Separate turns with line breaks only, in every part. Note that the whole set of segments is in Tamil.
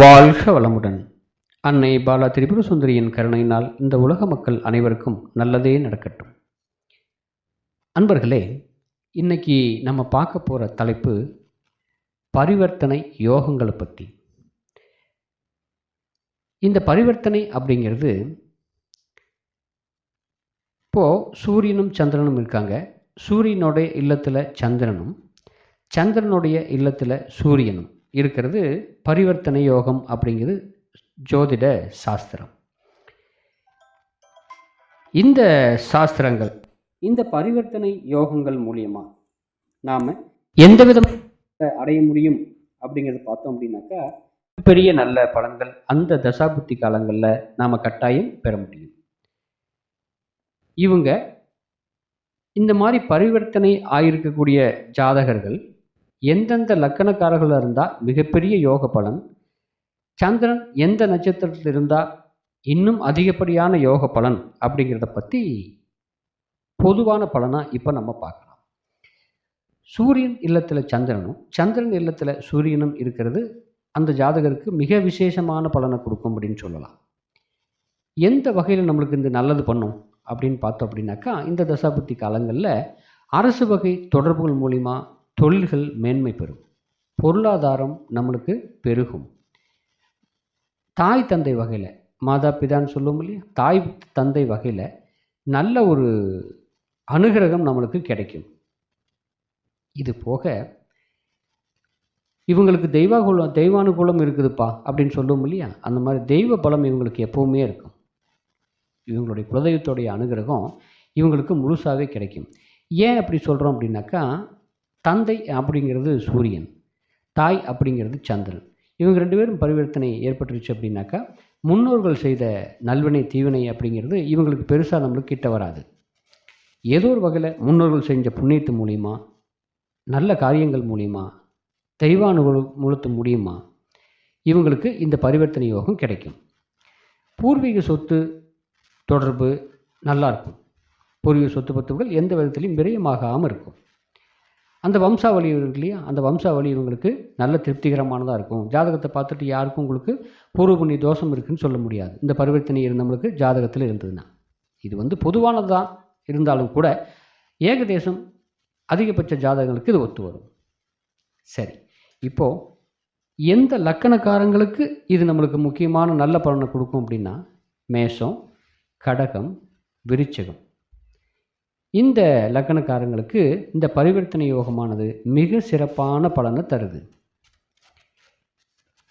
வாழ்க வளமுடன். அன்னை பாலா திரிபுர சுந்தரியின் கருணையினால் இந்த உலக மக்கள் அனைவருக்கும் நல்லதே நடக்கட்டும். அன்பர்களே இன்னைக்கு நம்ம பார்க்க போகிற தலைப்பு பரிவர்த்தனை யோகங்களை பற்றி இந்த பரிவர்த்தனை அப்படிங்கிறது இப்போது சூரியனும் சந்திரனும் இருக்காங்க. சூரியனுடைய இல்லத்தில் சந்திரனும் சந்திரனுடைய இல்லத்தில் சூரியனும். இருக்கிறது பரிவர்த்தனை யோகம் அப்படிங்கிறது ஜோதிட சாஸ்திரம். இந்த சாஸ்திரங்கள் இந்த பரிவர்த்தனை யோகங்கள் மூலியமா நாம் எந்த விதம்? அடைய முடியும் அப்படிங்கிறத பார்த்தோம் அப்படின்னாக்கா பெரிய நல்ல பலன்கள் அந்த தசாபுத்தி காலங்களில் நாம் கட்டாயம் பெற முடியும். இவங்க இந்த மாதிரி பரிவர்த்தனை ஆயிருக்கக்கூடிய ஜாதகர்கள் எந்தெந்த லக்கணக்காரர்கள் இருந்தால் மிகப்பெரிய யோக பலன்? சந்திரன் எந்த நட்சத்திரத்தில் இருந்தால் இன்னும் அதிகப்படியான யோக பலன் அப்படிங்கிறத பற்றி பொதுவான பலனாக இப்போ நம்ம பார்க்கலாம். சூரியன் இல்லத்தில் சந்திரனும் சந்திரன் இல்லத்தில் சூரியனும் இருக்கிறது அந்த ஜாதகருக்கு மிக விசேஷமான பலனை கொடுக்கும் அப்படின்னு சொல்லலாம். எந்த வகையில் நம்மளுக்கு இந்த நல்லது பண்ணும் அப்படின்னு பார்த்தோம் அப்படின்னாக்கா இந்த தசாபுத்தி காலங்களில் அரசு வகை தொடர்புகள் மூலிமா தொழில்கள் மேன்மை பெறும். பொருளாதாரம் நம்மளுக்கு பெருகும். தாய் தந்தை வகையில் மாதா பிதான்னு சொல்லுவோம் இல்லையா? தாய் தந்தை வகையில் நல்ல ஒரு அனுகிரகம் நம்மளுக்கு கிடைக்கும். இது போக இவங்களுக்கு தெய்வாகுலம் தெய்வானுகூலம் இருக்குதுப்பா அப்படின்னு சொல்லுவோம் இல்லையா? அந்த மாதிரி தெய்வ பலம் இவங்களுக்கு எப்போவுமே இருக்கும். இவங்களுடைய குலதெய்வத்துடைய அனுகிரகம் இவங்களுக்கு முழுசாகவே கிடைக்கும். ஏன் அப்படி சொல்கிறோம் அப்படின்னாக்கா தந்தை அப்படிங்கிறது சூரியன் தாய் அப்படிங்கிறது சந்திரன். இவங்க ரெண்டு பேரும் பரிவர்த்தனை ஏற்பட்டுருச்சு அப்படின்னாக்கா முன்னோர்கள் செய்த நல்வினை தீவினை அப்படிங்கிறது இவங்களுக்கு பெருசாக நம்மளுக்கு கிட்ட வராது. ஏதோ ஒரு வகையில் முன்னோர்கள் செஞ்ச புண்ணியத்து மூலிமா நல்ல காரியங்கள் மூலிமா தெய்வானு முழுத்து முடியுமா இவங்களுக்கு இந்த பரிவர்த்தனை யோகம் கிடைக்கும். பூர்வீக சொத்து தொடர்பு நல்லாயிருக்கும் பூர்வீக சொத்து பத்துகள் எந்த விதத்திலையும் விரயமாகாமல் இருக்கும். அந்த வம்சாவளி இருக்கு இல்லையா அந்த வம்சாவளி இவங்களுக்கு நல்ல திருப்திகரமானதாக இருக்கும். ஜாதகத்தை பார்த்துட்டு யாருக்கும் உங்களுக்கு பூர்வ புண்ணிய தோஷம் இருக்குன்னு சொல்ல முடியாது. இந்த பரிவர்த்தனை இருந்தவங்களுக்கு ஜாதகத்தில் இருந்ததுன்னா. இது வந்து பொதுவானது தான் இருந்தாலும் கூட ஏகதேசம் அதிகபட்ச ஜாதகங்களுக்கு இது ஒத்து வரும். சரி. இப்போது எந்த லக்கணக்காரங்களுக்கு இது நம்மளுக்கு முக்கியமான நல்ல பலனை கொடுக்கும் அப்படின்னா மேஷம் கடகம் விருச்சகம். இந்த லக்கணக்காரங்களுக்கு இந்த பரிவர்த்தனை யோகமானது மிக சிறப்பான பலனை தருது.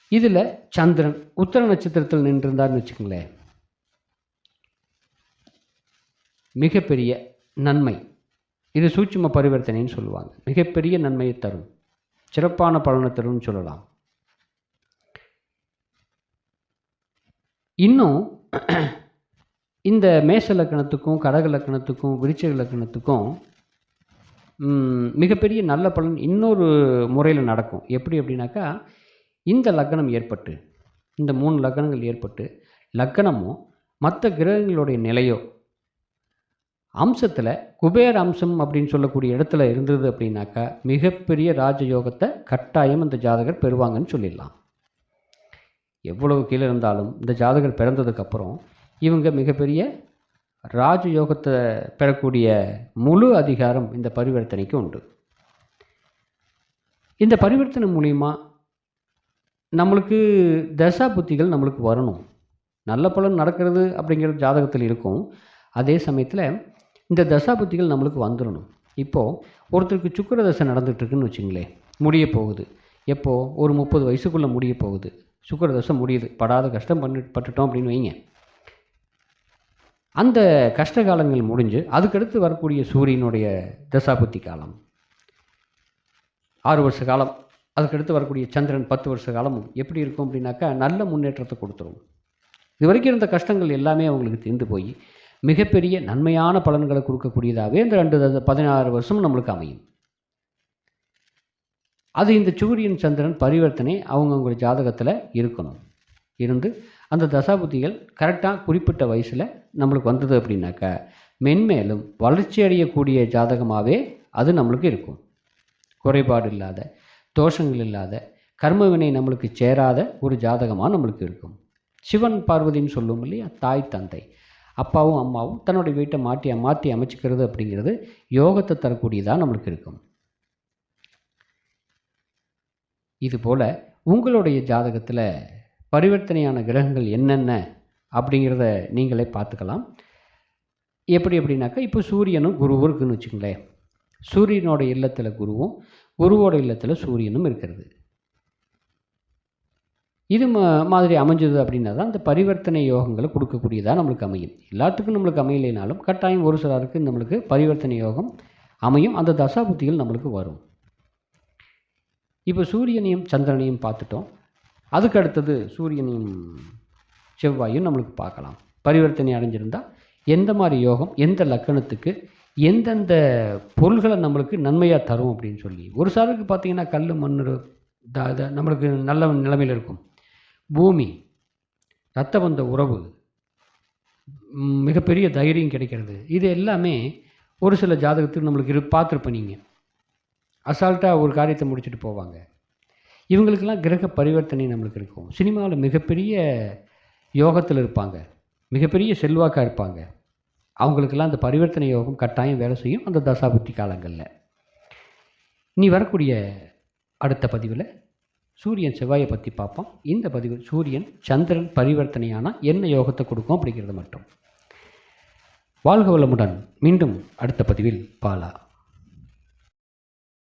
இதில் சந்திரன் உத்தர நட்சத்திரத்தில் நின்றிருந்தார்னு வச்சுக்கோங்களேன். மிகப்பெரிய நன்மை. இது சூட்சும பரிவர்த்தனைன்னு சொல்லுவாங்க. மிகப்பெரிய நன்மையை தரும். சிறப்பான பலனை தரும்னு சொல்லலாம். இன்னும் இந்த மேஷ லக்கணத்துக்கும் கடக லக்கணத்துக்கும் விருச்சக லக்கணத்துக்கும் மிகப்பெரிய நல்ல பலன் இன்னொரு முறையில் நடக்கும். எப்படி அப்படின்னாக்கா இந்த லக்கணம் ஏற்பட்டு இந்த மூணு லக்கணங்கள் ஏற்பட்டு லக்கணமோ மற்ற கிரகங்களுடைய நிலையோ அம்சத்தில் குபேர அம்சம் அப்படின்னு சொல்லக்கூடிய இடத்துல இருந்தது அப்படின்னாக்கா மிகப்பெரிய ராஜயோகத்தை கட்டாயம் இந்த ஜாதகர் பெறுவாங்கன்னு சொல்லிடலாம். எவ்வளவு கீழே இருந்தாலும் இந்த ஜாதகர் பிறந்ததுக்கப்புறம் இவங்க மிகப்பெரிய ராஜயோகத்தை பெறக்கூடிய முழு அதிகாரம் இந்த பரிவர்த்தனைக்கு உண்டு. இந்த பரிவர்த்தனை மூலிமா நம்மளுக்கு தசா புத்திகள் நம்மளுக்கு வரணும். நல்ல பலன் நடக்கிறது அப்படிங்கிறது ஜாதகத்தில் இருக்கும். அதே சமயத்தில் இந்த தசா புத்திகள் நம்மளுக்கு வந்துடணும் இப்போது ஒருத்தருக்கு சுக்கர தசை நடந்துகிட்ருக்குன்னு வச்சுங்களேன் முடிய போகுது. எப்போது ஒரு முப்பது வயசுக்குள்ளே முடிய போகுது. சுக்கர தசை முடியுது. படாத கஷ்டம் பண்ணி பட்டுட்டோம் அப்படின்னு வைங்க. அந்த கஷ்ட காலங்கள் முடிஞ்சு அதுக்கடுத்து வரக்கூடிய சூரியனுடைய தசாபுத்தி காலம். ஆறு வருஷ காலம். அதுக்கடுத்து வரக்கூடிய சந்திரன் பத்து வருஷ காலமும் எப்படி இருக்கும் அப்படின்னாக்கா நல்ல முன்னேற்றத்தை கொடுத்துரும். இது வரைக்கும் இருந்த கஷ்டங்கள் எல்லாமே அவங்களுக்கு தீர்ந்து போய் மிகப்பெரிய நன்மையான பலன்களை கொடுக்கக்கூடியதாகவே இந்த ரெண்டு பதினாறு வருஷம் நம்மளுக்கு அமையும். அது இந்த சூரியன் சந்திரன் பரிவர்த்தனை அவங்கவுங்க ஜாதகத்தில் இருக்கணும். இருந்து அந்த தசாபுத்திகள் கரெக்டாக குறிப்பிட்ட வயசில் நம்மளுக்கு வந்தது அப்படின்னாக்கா மென்மேலும் வளர்ச்சி அடையக்கூடிய ஜாதகமாகவே அது நம்மளுக்கு இருக்கும். குறைபாடு இல்லாத தோஷங்கள் இல்லாத கர்மவினை நம்மளுக்கு சேராத ஒரு ஜாதகமாக நம்மளுக்கு இருக்கும். சிவன் பார்வதின்னு சொல்லுவோம் இல்லையா? தாய் தந்தை. அப்பாவும் அம்மாவும் தன்னுடைய வீட்டை மாற்றி மாற்றி அமைச்சிக்கிறது அப்படிங்கிறது யோகத்தை தரக்கூடியதாக நம்மளுக்கு இருக்கும். இதுபோல் உங்களுடைய ஜாதகத்தில் பரிவர்த்தனையான கிரகங்கள் என்னென்ன அப்படிங்கிறத நீங்களே பார்த்துக்கலாம். எப்படி அப்படின்னாக்கா இப்போ சூரியனும் குருவும் இருக்குன்னு வச்சுங்களேன் சூரியனோட இல்லத்தில் குருவும் குருவோட இல்லத்தில் சூரியனும் இருக்கிறது. இது மா மாதிரி அமைஞ்சது அப்படின்னா தான் அந்த பரிவர்த்தனை யோகங்களை கொடுக்கக்கூடியதாக நம்மளுக்கு அமையும். எல்லாத்துக்கும் நம்மளுக்கு அமையலைனாலும் கட்டாயம் ஒரு சிலருக்கு நம்மளுக்கு பரிவர்த்தனை யோகம் அமையும். அந்த தசாபுத்திகள் நம்மளுக்கு வரும். இப்போ சூரியனையும் சந்திரனையும் பார்த்துட்டோம். அதுக்கு அடுத்தது சூரியனையும் செவ்வாயும் நம்மளுக்கு பார்க்கலாம். பரிவர்த்தனை அடைஞ்சிருந்தால் எந்த மாதிரி யோகம் எந்த லக்கணத்துக்கு எந்தெந்த பொருள்களை நம்மளுக்கு நன்மையாக தரும் அப்படின்னு சொல்லி. ஒரு சாருக்கு பார்த்தீங்கன்னா கல் மண் தா த- நம்மளுக்கு நல்ல நிலைமையில் இருக்கும். பூமி ரத்த பந்த உறவு மிகப்பெரிய தைரியம் கிடைக்கிறது. இது எல்லாமே ஒரு சில ஜாதகத்துக்கு நம்மளுக்கு இரு பார்த்துருப்ப நீங்கள் அசால்ட்டாக ஒரு காரியத்தை முடிச்சுட்டு போவாங்க. இவங்களுக்கெல்லாம் கிரக பரிவர்த்தனை நம்மளுக்கு இருக்கும். சினிமாவில் மிகப்பெரிய யோகத்தில் இருப்பாங்க. மிகப்பெரிய செல்வாக்காக இருப்பாங்க. அவங்களுக்கெல்லாம் அந்த பரிவர்த்தனை யோகம் கட்டாயம் வேலை செய்யும் அந்த தசாபுத்தி காலங்களில். நீ வரக்கூடிய அடுத்த பதிவில் சூரியன் செவ்வாயை பற்றி பார்ப்போம். இந்த பதிவு சூரியன் சந்திரன் பரிவர்த்தனையானால் என்ன யோகத்தை கொடுக்கும் அப்படிங்கிறது மட்டும். வாழ்க வளமுடன். மீண்டும் அடுத்த பதிவில் பாலா